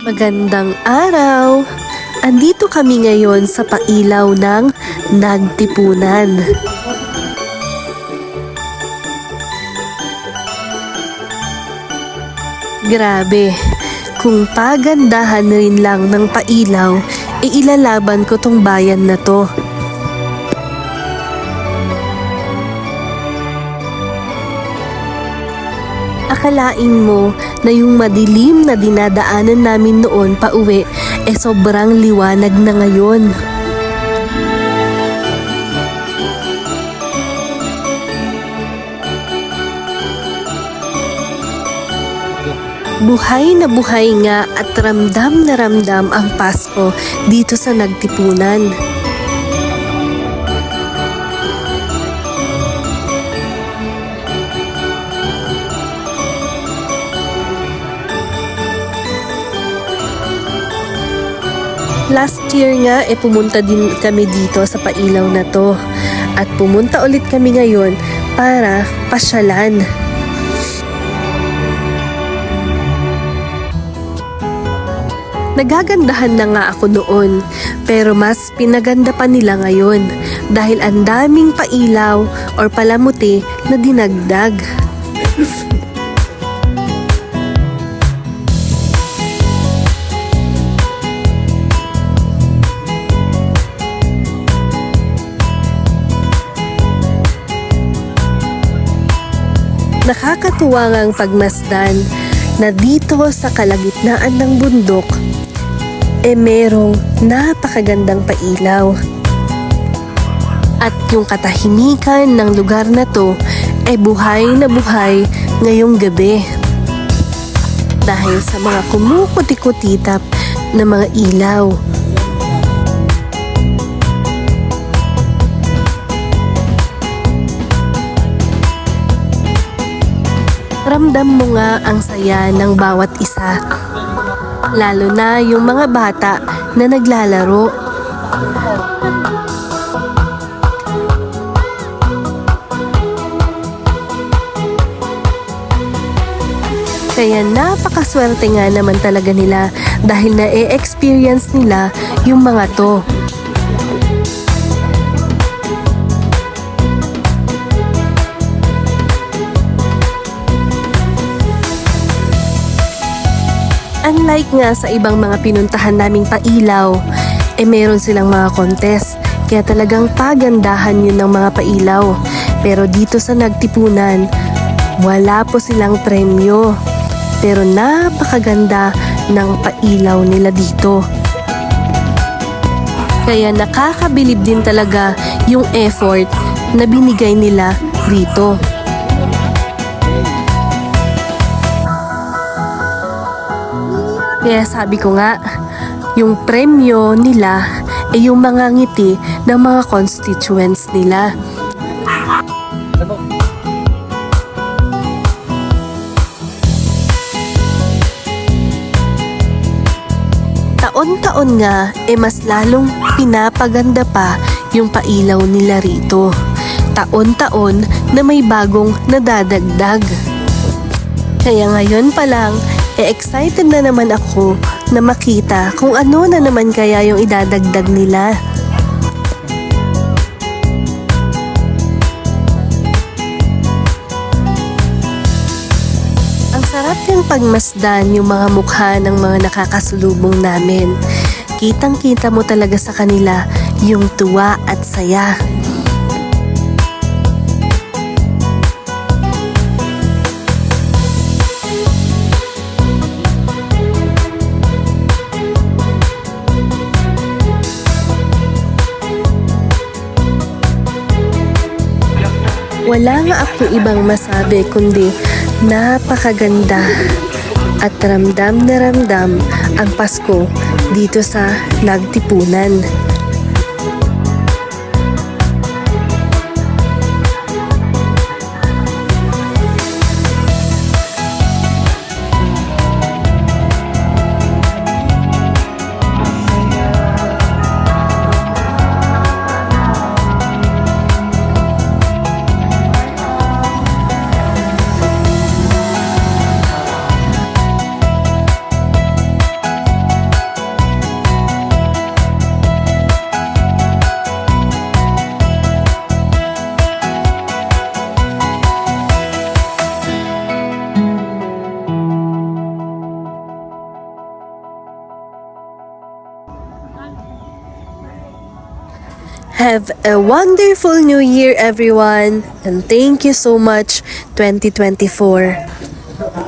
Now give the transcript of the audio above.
Magandang araw! Andito kami ngayon sa pailaw ng Nagtipunan. Grabe, kung pagandahan rin lang ng pailaw, iilalaban ko tong bayan na to. Akalain mo na yung madilim na dinadaanan namin noon pa uwi eh sobrang liwanag na ngayon. Buhay na buhay nga at ramdam na ramdam ang Pasko dito sa Nagtipunan. Last year nga, eh pumunta din kami dito sa pailaw na to. At pumunta ulit kami ngayon para pasyalan. Nagagandahan na nga ako noon, pero mas pinaganda pa nila ngayon dahil ang daming pailaw or palamuti na dinagdag. Nakakatuwa ngang pagmasdan na dito sa kalagitnaan ng bundok e merong napakagandang pailaw. At yung katahimikan ng lugar na to ay buhay na buhay ngayong gabi. Dahil sa mga kumukutikutitap na mga ilaw. Ramdam mo nga ang saya ng bawat isa. Lalo na yung mga bata na naglalaro. Kaya napakaswerte nga naman talaga nila dahil na-experience nila yung mga to. Unlike nga sa ibang mga pinuntahan naming pailaw, eh meron silang mga contest. Kaya talagang pagandahan yun ng mga pailaw. Pero dito sa nagtipunan, wala po silang premyo. Pero napakaganda ng pailaw nila dito. Kaya nakakabilib din talaga yung effort na binigay nila rito. Kaya sabi ko nga, yung premyo nila ay yung mga ngiti ng mga constituents nila. Taon-taon nga, eh mas lalong pinapaganda pa yung pailaw nila rito. Taon-taon na may bagong nadadagdag. Kaya ngayon pa lang, excited na naman ako na makita kung ano na naman kaya yung idadagdag nila. Ang sarap yung pagmasdan yung mga mukha ng mga nakakasulubong namin. Kitang-kita mo talaga sa kanila yung tuwa at saya. Wala nga ako ibang masabi kundi napakaganda at ramdam na ramdam ang Pasko dito sa Nagtipunan. Have a wonderful new year everyone and thank you so much 2024.